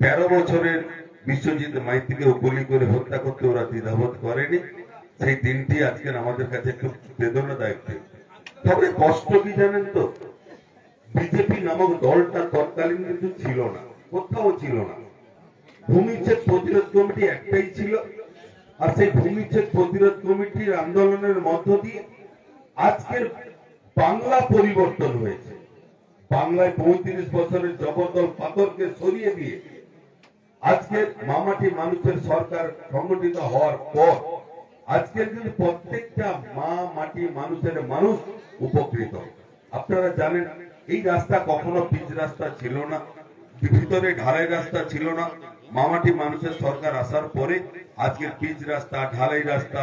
তেরো বছরের বিশ্বজিৎ মাইতিকে গুলি করে হত্যা করতে ওরা দ্বিধাবোধ করেনি। সেই দিনটি আজকের আমাদের কাছে একটু বেদনাদায়ক। দিন তবে কষ্ট কি জানেন তো? বিজেপি নামক দলটা তৎকালীন কিন্তু ছিল না, কোথাও ছিল না। ভূমিচ্ছেদ প্রতিরোধ কমিটি একটাই ছিল, আর সেই ভূমিচ্ছেদ প্রতিরোধ কমিটির আন্দোলনের মধ্য দিয়ে আজকের বাংলা পরিবর্তন হয়েছে। বাংলায় পঁয়ত্রিশ বছরের জবরদল পাথরকে সরিয়ে দিয়ে আজকের মামাটি মানুষের সরকার সংগঠিত হওয়ার পর আজকের কিন্তু প্রত্যেকটা মা মাটি মানুষের মানুষ উপকৃত। আপনারা জানেন, এই রাস্তা কখনো পিচ রাস্তা ছিল না, ভিতরে ঢালাই রাস্তা ছিল না। মামাটি মানুষের সরকার আসার পরে আজকের পিচ রাস্তা, ঢালাই রাস্তা,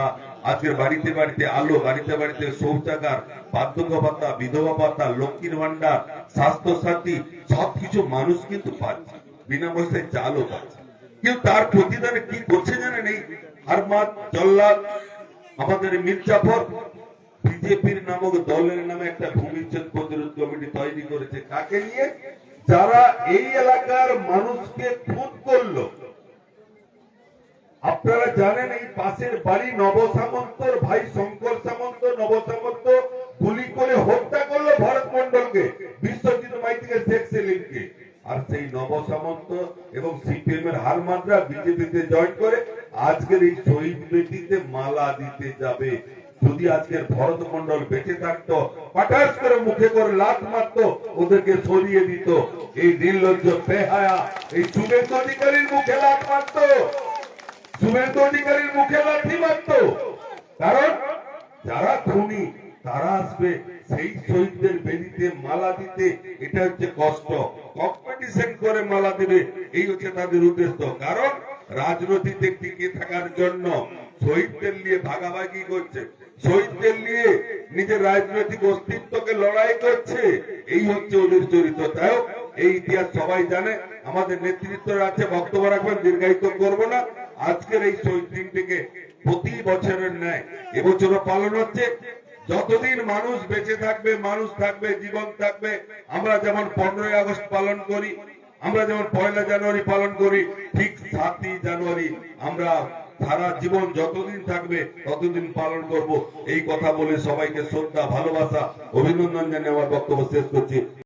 আজকের বাড়িতে বাড়িতে আলো, বাড়িতে বাড়িতে শৌচাগার বার্ধক্য ভাতা বিধবা ভাতা, লক্ষ্মীর ভান্ডার স্বাস্থ্য সাথী সবকিছু মানুষ কিন্তু পাচ্ছে। বিনা পয়সায় চালও পাচ্ছে কিন্তু তার প্রতিদানে কি করছে জানেন এই হারমাত জল্লাদ, আমাদের মির্জাফর, বিজেপির নামক দলের নামে একটা ভূমিচ্ছেদ প্রতিরোধ কমিটি তৈরি করেছে। কাকে নিয়ে? যারা এই এলাকার মানুষকে খুন করল। আপনারা জানেন এই পাশের বাড়ি নব সামন্তর ভাই শঙ্কর সামন্ত নব সামন্ত গুলি করে হত্যা করল ভরত মন্ডলকে বিশ্বজিৎ মাইতিকে, শেখ সেলিমকে। আর সেই নব সামন্ত এবং সিপিএম এর হারমানরা বিজেপিতে জয়েন করে আজকের এই শহীদ বেদিতে মালা দিতে যাবে। যদি আজকের ভরত মন্ডল বেঁচে থাকতো পাঠাস করে মুখে করে লাত মারতো, ওদেরকে সরিয়ে দিত। এই নির্লজ্জ বেহায়া এই শুভেন্দু অধিকারীর মুখে লাত মারতো। শুভেন্দু অধিকারীর মুখে লাঠি মারত। কারণ যারা খুনি তারা আসবে, সেই শহীদদের বেদিতে মালা দিতে। এটা হচ্ছে কষ্ট। কম্পিটিশন করে মালা দেবে, এই হচ্ছে তাদের উদ্দেশ্য। কারণ রাজনীতিতে টিকে থাকার জন্য শহীদদের নিয়ে ভাগাভাগি করছে। শহীদদের নিয়ে নিজের রাজনৈতিক অস্তিত্বকে লড়াই করছে। এই হচ্ছে ওদের চরিত্র। তাই এই ইতিহাস সবাই জানে, আমাদের নেতৃত্ব আছে, বক্তব্য রাখবেন, দীর্ঘায়িত করব না। আজকের এই শহীদ দিনটিকে প্রতি বছরের ন্যায় এবছরও পালন হচ্ছে। যতদিন মানুষ বেঁচে থাকবে, মানুষ থাকবে, জীবন থাকবে, আমরা যেমন পনেরোই আগস্ট পালন করি, আমরা যেমন পয়লা জানুয়ারি পালন করি, ঠিক সাতই জানুয়ারি আমরা সারা জীবন যতদিন থাকবে, ততদিন পালন করব। এই কথা বলে সবাইকে শ্রদ্ধা, ভালোবাসা, অভিনন্দন জানিয়ে আমার বক্তব্য শেষ করছি।